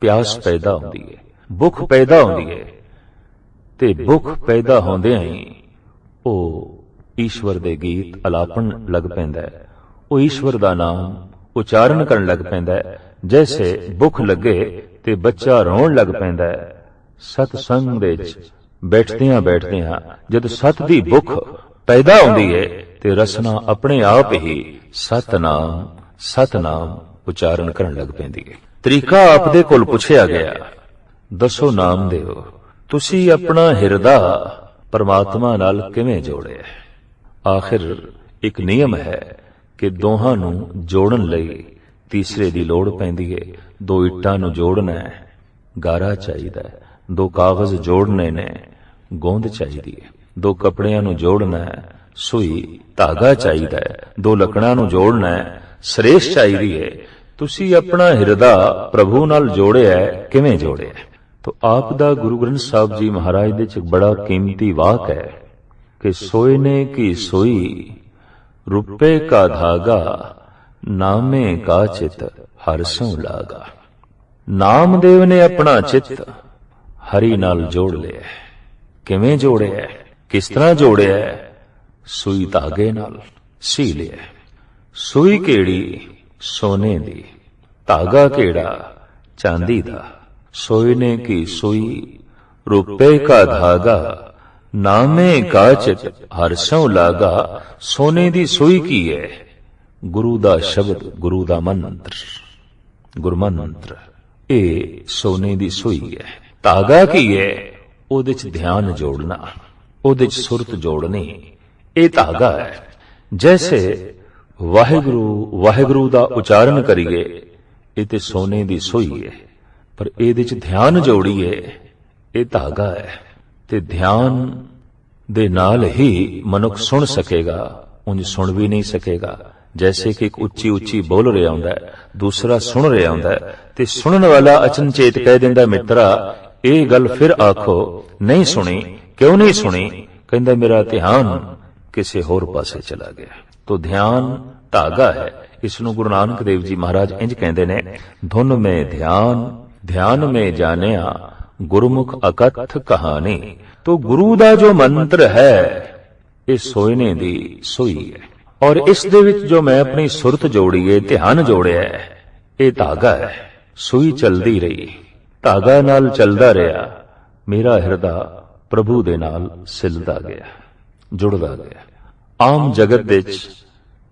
ਪਿਆਸ ਪੈਦਾ ਹੁੰਦੀ ਹੈ ਭੁੱਖ ਪੈਦਾ ਹੁੰਦੀ ਹੈ ਤੇ ਭੁੱਖ ਪੈਦਾ ਹੁੰਦਿਆਂ ਹੀ ਉਹ ਈਸ਼ਵਰ ਦੇ ਗੀਤ ਅਲਾਪਣ ਲੱਗ ਪੈਂਦਾ ਹੈ। ਉਹ ਈਸ਼ਵਰ ਦਾ ਨਾਮ ਉਚਾਰਨ ਕਰਨ ਲੱਗ ਪੈਂਦਾ ਹੈ। ਜੈਸੇ ਭੁੱਖ ਲੱਗੇ ਤੇ ਬੱਚਾ ਰੋਣ ਲੱਗ ਪੈਂਦਾ ਹੈ। ਸਤ ਸੰਗ ਦੇ ਵਿੱਚ ਬੈਠਦਿਆਂ ਬੈਠਦਿਆਂ ਜਦ ਸਤ ਦੀ ਭੁੱਖ ਪੈਦਾ ਹੁੰਦੀ ਹੈ ਤੇ ਰਸਨਾ ਆਪਣੇ ਆਪ ਹੀ ਸਤਨਾਮ ਸਤਨਾਮ ਉਚਾਰਨ ਕਰਨ ਲੱਗ ਪੈਂਦੀ ਹੈ ਤਰੀਕਾ ਆਪ ਦੇ ਕੋਲ ਪੁੱਛਿਆ ਗਿਆ। ਦੱਸੋ ਨਾਮ ਦਿਓ। ਤੁਸੀਂ ਆਪਣਾ ਹਿਰਦਾ ਪਰਮਾਤਮਾ ਨਾਲ ਕਿਵੇਂ ਜੋੜਿਆ ਆਖਿਰ ਇੱਕ ਨਿਯਮ ਹੈ ਕਿ ਦੋਹਾਂ ਨੂੰ ਜੋੜਨ ਲਈ ਤੀਸਰੇ ਦੀ ਲੋੜ ਪੈਂਦੀ ਹੈ ਦੋ ਇੱਟਾਂ ਨੂੰ ਜੋੜਨਾ ਹੈ। ਗਾਰਾ ਚਾਹੀਦਾ ਹੈ। ਦੋ ਕਾਗਜ਼ ਜੋੜਨੇ ਨੇ। ਗੋਂਦ ਚਾਹੀਦੀ ਹੈ ਦੋ ਕੱਪੜਿਆਂ ਨੂੰ ਜੋੜਨਾ ਹੈ। ਸੂਈ ਧਾਗਾ ਚਾਹੀਦਾ ਹੈ। ਦੋ ਲੱਕੜਾਂ ਨੂੰ ਜੋੜਨਾ ਹੈ। ਸਰੇਸ਼ ਚਾਹੀਦੀ ਹੈ ਤੁਸੀਂ ਆਪਣਾ ਹਿਰਦਾ ਪ੍ਰਭੂ ਨਾਲ ਜੋੜਿਆ ਕਿਵੇਂ ਜੋੜਿਆ ਹੈ? ਤੋ ਆਪ ਦਾ ਗੁਰੂ ਗ੍ਰੰਥ ਸਾਹਿਬ ਜੀ ਮਹਾਰਾਜ ਦੇ ਚ ਬੜਾ ਕੀਮਤੀ ਵਾਕ ਹੈ ਕਿ ਸੋਏ ਨੇ ਕੀ ਸੋਈ ਰੁਪਏ ਕਾ ਧਾਗਾ, ਨਾਮੇ ਕਾ ਚਿਤ, ਹਰ ਸੋ ਲਾਗਾ। ਨਾਮਦੇਵ ਨੇ ਆਪਣਾ ਚਿੱਤ ਹਰੀ ਨਾਲ ਜੋੜ ਲਿਆ ਕਿਵੇਂ ਜੋੜਿਆ ਕਿਸ ਤਰ੍ਹਾਂ ਜੋੜਿਆ ਸੂਈ ਧਾਗੇ ਨਾਲ ਸੀ ਲਿਆ ਸੂਈ ਕਿਹੜੀ? ਸੋਨੇ ਦੀ, ਧਾਗਾ ਕਿਹੜਾ ਚਾਂਦੀ ਦਾ, ਸੋਇਨੇ ਕੀ ਸੋਈ ਰੁਪਏ ਕਾ ਧਾਗਾ, ਨਾਮੇ ਕਾਚਤ ਹਰ ਸੋ ਲਾਗਾ, ਸੋਨੇ ਦੀ ਸੂਈ ਕੀ ਹੈ ਗੁਰੂ ਦਾ ਸ਼ਬਦ, ਗੁਰੂ ਦਾ ਮੰਤਰ। ਗੁਰਮੰਤਰ ਇਹ ਸੋਨੇ ਦੀ ਸੋਈ ਹੈ ਧਾਗਾ ਕੀ ਹੈ ਉਹਦੇ ਚ ਧਿਆਨ ਜੋੜਨਾ, ਉਹਦੇ ਚ ਸੁਰਤ ਜੋੜਨੀ, ਇਹ ਧਾਗਾ ਹੈ ਜੈਸੇ ਵਾਹਿਗੁਰੂ ਵਾਹਿਗੁਰੂ ਦਾ ਉਚਾਰਨ ਕਰੀਏ, ਇਹ ਤੇ ਸੋਨੇ ਦੀ ਸੂਈ ਹੈ ਪਰ ਇਹਦੇ ਚ ਧਿਆਨ ਜੋੜੀਏ ਇਹ ਧਾਗਾ ਹੈ ਤੇ ਧਿਆਨ ਦੇ ਨਾਲ ਹੀ ਮਨੁੱਖ ਸੁਣ ਸਕੇਗਾ, ਉਂਝ ਸੁਣ ਵੀ ਨਹੀਂ ਸਕੇਗਾ, ਜੈਸੇ ਕਿ ਇੱਕ ਉੱਚੀ ਉੱਚੀ ਬੋਲ ਰਿਹਾ ਹੁੰਦਾ ਹੈ, ਦੂਸਰਾ ਸੁਣ ਰਿਹਾ ਹੁੰਦਾ ਹੈ, ਤੇ ਸੁਣਨ ਵਾਲਾ ਅਚਨਚੇਤ ਕਹਿ ਦਿੰਦਾ ਮਿੱਤਰਾ, ਇਹ ਗੱਲ ਫਿਰ ਆਖੋ, ਨਹੀਂ ਸੁਣੀ, ਕਿਉਂ ਨਹੀਂ ਸੁਣੀ, ਕਹਿੰਦਾ ਮੇਰਾ ਧਿਆਨ ਕਿਸੇ ਹੋਰ ਪਾਸੇ ਚਲਾ ਗਿਆ। ਤੋ ਧਿਆਨ ਧਾਗਾ ਹੈ। ਇਸ ਨੂੰ ਗੁਰੂ ਨਾਨਕ ਦੇਵ ਜੀ ਮਹਾਰਾਜ ਇੰਜ ਕਹਿੰਦੇ ਨੇ, ਧੁਨ ਮੇ ਧਿਆਨ ਧਿਆਨ ਮੇ ਜਾਣਿਆ, ਗੁਰਮੁਖ ਅਕਥ ਕਹਾਣੀ। ਤੋ ਗੁਰੂ ਦਾ ਜੋ ਮੰਤਰ ਹੈ, ਇਹ ਸੋਇਨੇ ਦੀ ਸੋਈ ਹੈ। ਔਰ ਇਸ ਦੇ ਵਿੱਚ ਜੋ ਮੈਂ ਆਪਣੀ ਸੁਰਤ ਜੋੜੀ ਹੈ ਧਿਆਨ ਜੋੜਿਆ ਹੈ, ਇਹ ਧਾਗਾ ਹੈ। ਸੂਈ ਚਲਦੀ ਰਹੀ, ਧਾਗਾ ਨਾਲ ਚਲਦਾ ਰਿਹਾ। ਮੇਰਾ ਹਿਰਦਾ ਪ੍ਰਭੂ ਦੇ ਨਾਲ ਸਿਲਦਾ ਗਿਆ, ਜੁੜਦਾ ਗਿਆ। ਆਮ ਜਗਤ ਵਿੱਚ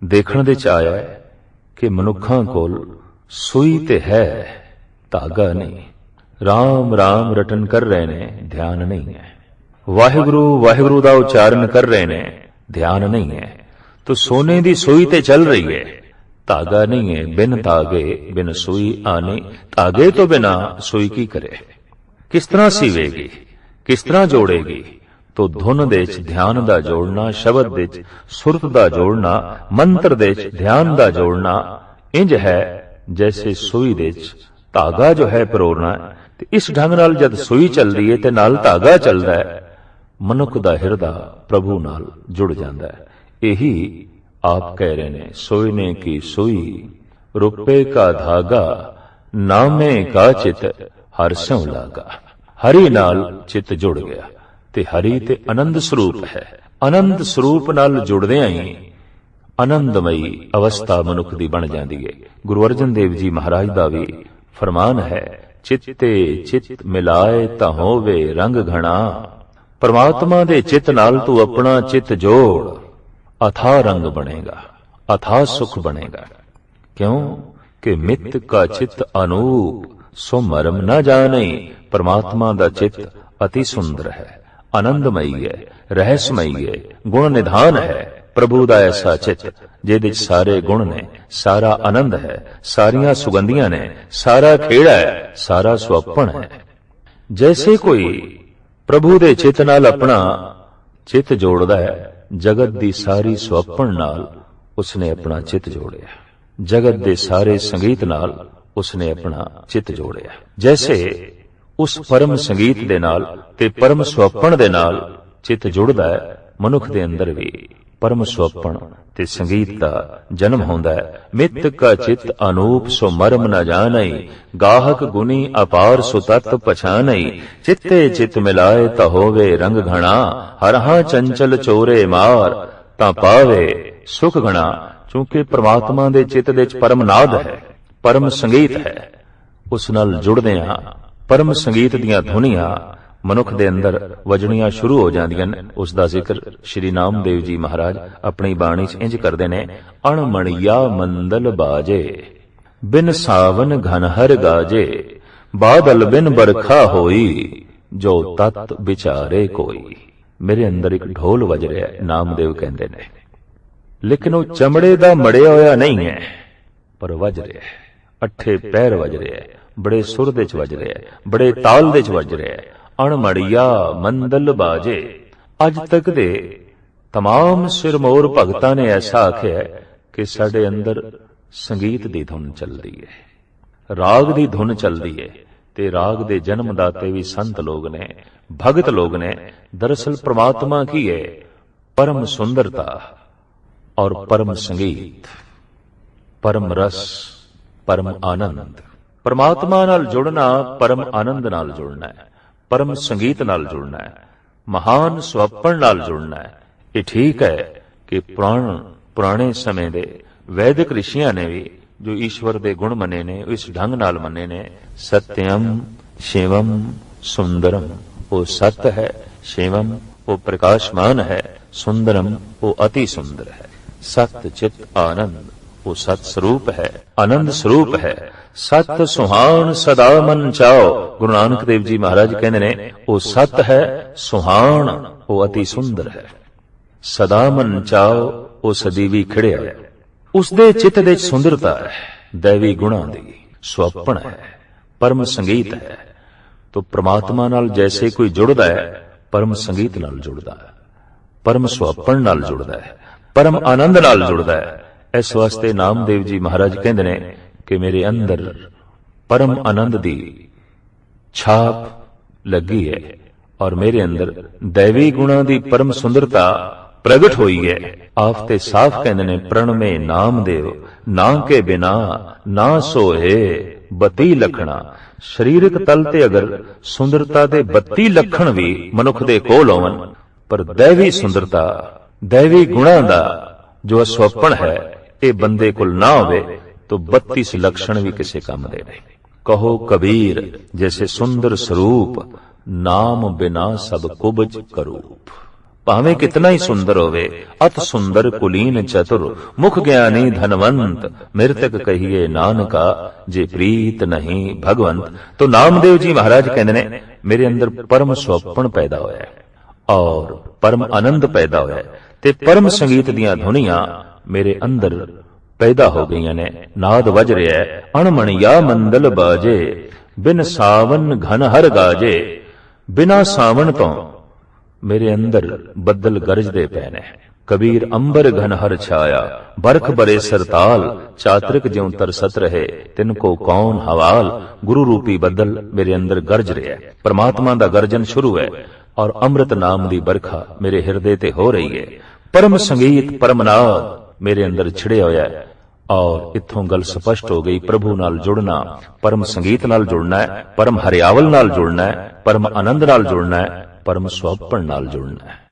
ਦੇਖਣ ਦੇ ਚ ਆਇਆ ਕਿ ਮਨੁੱਖਾਂ ਕੋਲ ਸੂਈ ਤੇ ਹੈ ਧਾਗਾ ਨਹੀਂ। RAM RAM ਰਟਨ ਕਰ ਰਹੇ ਨੇ, ਧਿਆਨ ਨਹੀਂ ਹੈ। ਵਾਹਿਗੁਰੂ ਵਾਹਿਗੁਰੂ ਦਾ ਉਚਾਰਨ ਕਰ ਰਹੇ ਨੇ, ਧਿਆਨ ਨਹੀਂ ਹੈ। ਤੋ ਸੋਨੇ ਦੀ ਸੂਈ ਤੇ ਚੱਲ ਰਹੀ ਹੈ। ਧਾਗਾ ਨਹੀਂ ਹੈ, ਬਿਨ ਧਾਗੇ, ਬਿਨ ਸੂਈ ਆਨੇ। ਧਾਗੇ ਤੋਂ ਬਿਨਾ ਸੂਈ ਕੀ ਕਰੇ? ਕਿਸ ਤਰ੍ਹਾਂ ਸੀਵੇਗੀ? ਕਿਸ ਤਰ੍ਹਾਂ ਜੋੜੇਗੀ? ਤੋ ਧੁਨ ਦੇ ਵਿੱਚ ਧਿਆਨ ਦਾ ਜੋੜਨਾ, ਸ਼ਬਦ ਦੇ ਵਿੱਚ ਸੁਰਤ ਦਾ ਜੋੜਨਾ, ਮੰਤਰ ਦੇ ਵਿੱਚ ਧਿਆਨ ਦਾ ਜੋੜਨਾ, ਇੰਜ ਹੈ ਜੈਸੇ ਸੂਈ ਦੇ ਵਿੱਚ ਧਾਗਾ ਜੋ ਹੈ ਪਰੋੜਨਾ ਤੇ ਇਸ ਢੰਗ ਨਾਲ ਜਦ ਸੂਈ ਚੱਲਦੀ ਹੈ ਤੇ ਨਾਲ ਧਾਗਾ ਚੱਲਦਾ ਹੈ, ਮਨੁੱਖ ਦਾ ਹਿਰਦਾ ਪ੍ਰਭੂ ਨਾਲ ਜੁੜ ਜਾਂਦਾ ਹੈ। ਇਹੀ ਆਪ ਕਹਿ ਰਹੇ ਨੇ, ਸੋਈ ਨੇ ਕੀ ਸੋਈ ਰੁਪਏ ਕਾ ਧਾਗਾ, ਨਾਮੇ ਕਾ ਚਿਤ, ਹਰ ਸਿਉ ਲਾਗਾ। ਹਰੀ ਨਾਲ ਚਿਤ ਜੁੜ ਗਿਆ। ਤੇ ਹਰੀ ਤੇ ਆਨੰਦ ਸਰੂਪ ਹੈ। ਆਨੰਦ ਸਰੂਪ ਨਾਲ ਜੁੜਦਿਆਂ ਹੀ ਆਨੰਦਮਈ ਅਵਸਥਾ ਮਨੁੱਖ ਦੀ ਬਣ ਜਾਂਦੀ ਹੈ ਗੁਰੂ ਅਰਜਨ ਦੇਵ ਜੀ ਮਹਾਰਾਜ ਦਾ ਵੀ ਫਰਮਾਨ ਹੈ, ਚਿੱਤੇ ਚਿੱਤ ਮਿਲਾਏ ਤਾਂ ਹੋਵੇ ਰੰਗ ਘਣਾ। ਪਰਮਾਤਮਾ ਦੇ ਚਿੱਤ ਨਾਲ ਤੂੰ ਆਪਣਾ ਚਿੱਤ ਜੋੜ। ਅਥਾ ਰੰਗ ਬਣੇਗਾ, ਅਥਾ ਸੁਖ ਬਣੇਗਾ। ਕਿਉਂ? ਕਿ ਮਿੱਤ ਕਾ ਚਿੱਤ ਅਨੂਪ, ਸੋ ਮਰਮ ਨਾ ਜਾਣੇ। ਪਰਮਾਤਮਾ ਦਾ ਚਿੱਤ ਅਤੀ ਸੁੰਦਰ ਹੈ। ਆਨੰਦਮਈ ਹੈ, ਰਹਿਸਮਈ ਹੈ ਗੁਣ ਨਿਧਾਨ ਹੈ, ਪ੍ਰਭੂ ਦਾ ਐਸਾ ਚਿੱਤ, ਜਿਹਦੇ ਵਿੱਚ ਸਾਰੇ ਗੁਣ ਨੇ, ਸਾਰਾ ਆਨੰਦ ਹੈ, ਸਾਰੀਆਂ ਸੁਗੰਧੀਆਂ ਨੇ, ਸਾਰਾ ਖੇੜਾ ਹੈ, ਸਾਰਾ ਸੁਅਪਣ ਹੈ। ਜੈਸੇ ਕੋਈ ਪ੍ਰਭੂ ਦੇ ਚਿੱਤ ਨਾਲ ਆਪਣਾ ਚਿੱਤ ਜੋੜਦਾ ਹੈ, ਜਗਤ ਦੀ ਸਾਰੀ ਸੁਅਪਣ ਨਾਲ ਉਸਨੇ ਆਪਣਾ ਚਿੱਤ ਜੋੜਿਆ। ਜਗਤ ਦੇ ਸਾਰੇ ਸੰਗੀਤ ਨਾਲ ਉਸਨੇ ਆਪਣਾ ਚਿੱਤ ਜੋੜਿਆ। ਜੈਸੇ ਉਸ ਪਰਮ ਸੰਗੀਤ ਦੇ ਨਾਲ ਤੇ ਪਰਮ ਸੁਅਪਣ ਦੇ ਨਾਲ ਚਿੱਤ ਜੁੜਦਾ ਹੈ, ਮਨੁੱਖ ਦੇ ਅੰਦਰ ਵੀ। ਪਰਮ ਸੁਅਪਣ ਤੇ ਸੰਗੀਤ ਦਾ ਜਨਮ ਹੁੰਦਾ ਹੈ। ਮਿੱਤ ਕਾ ਚਿਤ ਅਨੂਪ ਸੋ ਮਰਮ ਨ ਜਾਣਈ, ਗਾਹਕ ਗੁਨੀ ਅਪਾਰ ਸੁਤਤ ਪਛਾਨਈ। ਚਿੱਤੇ ਚਿੱਤ ਮਿਲਾਏ ਤਾ ਹੋਵੇ ਰੰਗ ਘਣਾ ਹਰਹਾ ਚੰਚਲ ਚੋਰੇ ਮਾਰ, ਤਾਂ ਪਾਵੇ ਸੁਖ ਘਣਾ। ਕਿਉਂਕਿ ਪ੍ਰਮਾਤਮਾ ਦੇ ਚਿੱਤ ਦੇ ਵਿੱਚ ਪਰਮ ਨਾਦ ਹੈ, ਪਰਮ ਸੰਗੀਤ ਹੈ, ਉਸ ਨਾਲ ਜੁੜਦੇ ਹਾਂ। ਪਰਮ ਸੰਗੀਤ ਦੀਆਂ ਧੁਨੀਆਂ ਮਨੁੱਖ ਦੇ ਅੰਦਰ ਵਜਣੀਆਂ ਸ਼ੁਰੂ ਹੋ ਜਾਂਦੀਆਂ ਨੇ। ਉਸ ਦਾ ਜ਼ਿਕਰ ਸ਼੍ਰੀ ਨਾਮਦੇਵ ਜੀ ਮਹਾਰਾਜ ਆਪਣੀ ਬਾਣੀ 'ਚ ਇੰਜ ਕਰਦੇ ਨੇ, ਅਣਮਣੀਆ ਮੰਦਲ ਬਾਜੇ, ਬਿਨ ਸਾਵਨ ਘਨ ਹਰ ਗਾਜੇ, ਬਾਦਲ ਬਿਨ ਬਰਖਾ ਹੋਈ, ਜੋ ਤਤ ਵਿਚਾਰੇ ਕੋਈ। ਮੇਰੇ ਅੰਦਰ ਇੱਕ ਢੋਲ ਵੱਜ ਰਿਹਾ ਹੈ, ਨਾਮਦੇਵ ਕਹਿੰਦੇ ਨੇ। ਲੇਕਿਨ ਉਹ ਚਮੜੇ ਦਾ ਮੜਿਆ ਹੋਇਆ ਨਹੀਂ ਹੈ, ਪਰ ਵੱਜ ਰਿਹਾ ਹੈ, ਅੱਠੇ ਪੈਰ ਵੱਜ ਰਿਹਾ ਹੈ। ਬੜੇ ਸੁਰ ਦੇ ਚ ਵੱਜ ਰਿਹਾ ਹੈ ਬੜੇ ਤਾਲ ਦੇ ਚ ਵੱਜ ਰਿਹਾ ਹੈ ਅਣਮੜੀਆ ਮੰਦਲ ਬਾਜੇ ਅੱਜ ਤੱਕ ਦੇ तमाम ਸਿਰਮੌਰ ਭਗਤਾਂ ਨੇ ਐਸਾ ਆਖਿਆ ਕਿ ਸਾਡੇ ਅੰਦਰ ਸੰਗੀਤ ਦੀ ਧੁਨ ਚੱਲਦੀ ਹੈ ਰਾਗ ਦੀ ਧੁਨ ਚੱਲਦੀ ਹੈ ਤੇ ਰਾਗ ਦੇ ਜਨਮ ਦਾਤੇ ਵੀ ਸੰਤ ਲੋਕ ਨੇ ਭਗਤ ਲੋਕ ਨੇ ਦਰਅਸਲ ਪ੍ਰਮਾਤਮਾ ਕੀ ਹੈ ਪਰਮ ਸੁੰਦਰਤਾ ਔਰ ਪਰਮ ਸੰਗੀਤ ਪਰਮ ਰਸ ਪਰਮ ਆਨੰਦ ਪਰਮਾਤਮਾ ਨਾਲ ਜੁੜਨਾ ਪਰਮ ਆਨੰਦ ਨਾਲ ਜੁੜਨਾ ਹੈ, ਪਰਮ ਸੰਗੀਤ ਨਾਲ ਜੁੜਨਾ ਹੈ, ਮਹਾਨ ਸਵਪਨ ਨਾਲ ਜੁੜਨਾ ਹੈ। ਇਹ ਠੀਕ ਹੈ ਕਿ ਪੁਰਾਣ, ਪੁਰਾਣੇ ਸਮੇਂ ਦੇ ਵੈਦਿਕ ਰਿਸ਼ੀਆਂ ਨੇ ਵੀ ਜੋ ਈਸ਼ਵਰ ਦੇ ਗੁਣ ਮੰਨੇ ਨੇ ਇਸ ਢੰਗ ਨਾਲ ਮੰਨੇ ਨੇ ਸਤਿਅਮ ਸ਼ਿਵਮ ਸੁੰਦਰਮ ਉਹ ਸਤ ਹੈ ਸ਼ਿਵਮ ਉਹ ਪ੍ਰਕਾਸ਼ਮਾਨ ਹੈ ਸੁੰਦਰਮ ਉਹ ਅਤੀ ਸੁੰਦਰ ਹੈ। ਸਤ ਚਿਤ ਆਨੰਦ, ਉਹ ਸਤ ਸਰੂਪ ਹੈ, ਆਨੰਦ ਸਰੂਪ ਹੈ। ਸਤ ਸੁਹਾਣ ਸਦਾ ਮਨ ਚਾਓ। ਗੁਰੂ ਨਾਨਕ ਦੇਵ ਜੀ ਮਹਾਰਾਜ ਕਹਿੰਦੇ ਨੇ, ਉਹ ਸਤ ਹੈ ਸੁਹਾਣ ਉਹ ਅਤੀ ਸੁੰਦਰ ਹੈ। ਸਦਾ ਮਨ ਚਾਓ, ਉਹ ਸਦੀਵੀ ਖੜਿਆ ਹੈ। ਉਸ ਦੇ ਚਿੱਤ ਦੇ ਸੁੰਦਰਤਾ ਹੈ, ਦੇਵੀ ਗੁਣਾਂ ਦੀ ਸੁਅਪਣ ਹੈ, ਪਰਮ ਸੰਗੀਤ ਹੈ। ਤੋ ਪ੍ਰਮਾਤਮਾ ਨਾਲ ਜੈਸੇ ਕੋਈ ਜੁੜਦਾ ਹੈ, ਪਰਮ ਸੰਗੀਤ ਨਾਲ ਜੁੜਦਾ ਹੈ, ਪਰਮ ਸੁਆਪਣ ਨਾਲ ਜੁੜਦਾ ਹੈ, ਪਰਮ ਆਨੰਦ ਨਾਲ ਜੁੜਦਾ ਹੈ। ਇਸ ਵਾਸਤੇ ਨਾਮਦੇਵ ਜੀ ਮਹਾਰਾਜ ਕਹਿੰਦੇ ਨੇ ਕਿ ਮੇਰੇ ਅੰਦਰ ਪਰਮ ਆਨੰਦ ਦੀ ਛਾਪ ਲੱਗੀ ਹੈ ਔਰ ਮੇਰੇ ਅੰਦਰ ਦੇਵੀ ਗੁਣਾ ਦੀ ਪਰਮ ਸੁੰਦਰਤਾ ਪ੍ਰਗਟ ਹੋਈ ਹੈ। ਆਪ ਤੇ ਸਾਫ਼ ਕਹਿੰਦੇ ਨੇ, ਪ੍ਰਣਮੇ ਨਾਮਦੇਵ ਨਾ ਕੇ ਬਿਨਾ ਨਾ ਸੋਏ ਬਤੀ ਲਖਣਾ। ਸਰੀਰਕ ਤਲ ਤੇ ਅਗਰ ਸੁੰਦਰਤਾ ਦੇ 32 ਲੱਖਣ ਵੀ ਮਨੁੱਖ ਦੇ ਕੋਲ ਹੋਵਨ ਪਰ ਦੇਵੀ ਸੁੰਦਰਤਾ, ਦੇਵੀ ਗੁਣਾ ਦਾ ਜੋ ਅਸਵਪਨ ਹੈ, ਇਹ ਬੰਦੇ ਕੋਲ ਨਾ ਹੋਵੇ ਤਾਂ 32 ਲક્ષਣ ਵੀ ਕਿਸੇ ਕੰਮ ਦੇ ਨਹੀਂ ਕਹੋ ਕਬੀਰ ਜੈਸੇ ਸੁੰਦਰ ਸਰੂਪ ਨਾਮ ਬਿਨਾ ਸਭ ਕੁਬਜ ਕਰੂਪ ਭਾਵੇਂ ਕਿਤਨਾ ਹੀ ਸੁੰਦਰ ਹੋਵੇ ਅਤ ਸੁੰਦਰ ਕੁਲੀਨ ਚਤੁਰ ਮੁਖ ਗਿਆਨੀ ਧਨਵੰਤ ਮਿਰਤਕ ਕਹੀਏ ਨਾਨਕਾ ਜੇ ਪ੍ਰੀਤ ਨਹੀਂ ਭਗਵੰਤ ਤੋ ਨਾਮਦੇਵ ਜੀ ਮਹਾਰਾਜ ਕਹਿੰਦੇ ਨੇ ਮੇਰੇ ਅੰਦਰ ਪਰਮ ਸੁਪਨ ਪੈਦਾ ਹੋਇਆ ਔਰ ਪਰਮ ਆਨੰਦ ਪੈਦਾ ਹੋਇਆ ਤੇ ਪਰਮ ਸੰਗੀਤ ਦੀਆਂ ਧੁਨੀਆਂ ਮੇਰੇ ਅੰਦਰ ਪੈਦਾ ਹੋ ਗਈਆਂ ਨੇ। ਨਾਦ ਵੱਜ ਰਿਹਾ ਹੈ ਅਣਮਣਿਆ ਮੰਦਲ ਬਾਜੇ, ਬਿਨ ਸਾਵਨ ਘਨ ਹਰ ਗਾਜੇ, ਬਿਨਾ ਸਾਵਣ ਤੋਂ ਮੇਰੇ ਅੰਦਰ ਬੱਦਲ ਗਰਜਦੇ ਪਏ ਨੇ। ਕਬੀਰ ਅੰਬਰ ਘਨ ਹਰ ਛਾਇਆ, ਬਰਖ ਬਰੇ ਸਰਤਾਲ, ਚਾਤਰਿਕ ਜਿਉ ਤਰਸਤ ਰਹੇ, ਤਿਨ ਕੋ ਕੌਣ ਹਵਾਲ, ਗੁਰੂ ਰੂਪੀ ਬੱਦਲ ਮੇਰੇ ਅੰਦਰ ਗਰਜ ਰਿਹਾ ਹੈ। ਪ੍ਰਮਾਤਮਾ ਦਾ ਗਰਜਨ ਸ਼ੁਰੂ ਹੈ ਔਰ ਅੰਮ੍ਰਿਤ ਨਾਮ ਦੀ ਬਰਖਾ ਮੇਰੇ ਹਿਰਦੇ ਤੇ ਹੋ ਰਹੀ ਹੈ। ਪਰਮ ਸੰਗੀਤ ਪਰਮਨਾਦ ਮੇਰੇ ਅੰਦਰ ਛਿੜਿਆ ਹੋਇਆ ਹੈ। ਔਰ ਇੱਥੋਂ ਗੱਲ ਸਪਸ਼ਟ ਹੋ ਗਈ, ਪ੍ਰਭੂ ਨਾਲ ਜੁੜਨਾ, ਪਰਮ ਸੰਗੀਤ ਨਾਲ ਜੁੜਨਾ ਹੈ, ਪਰਮ ਹਰਿਆਵਲ ਨਾਲ ਜੁੜਨਾ ਹੈ, ਪਰਮ ਆਨੰਦ ਨਾਲ ਜੁੜਨਾ ਹੈ, ਪਰਮ ਸੁਆਪਣ ਨਾਲ ਜੁੜਨਾ ਹੈ।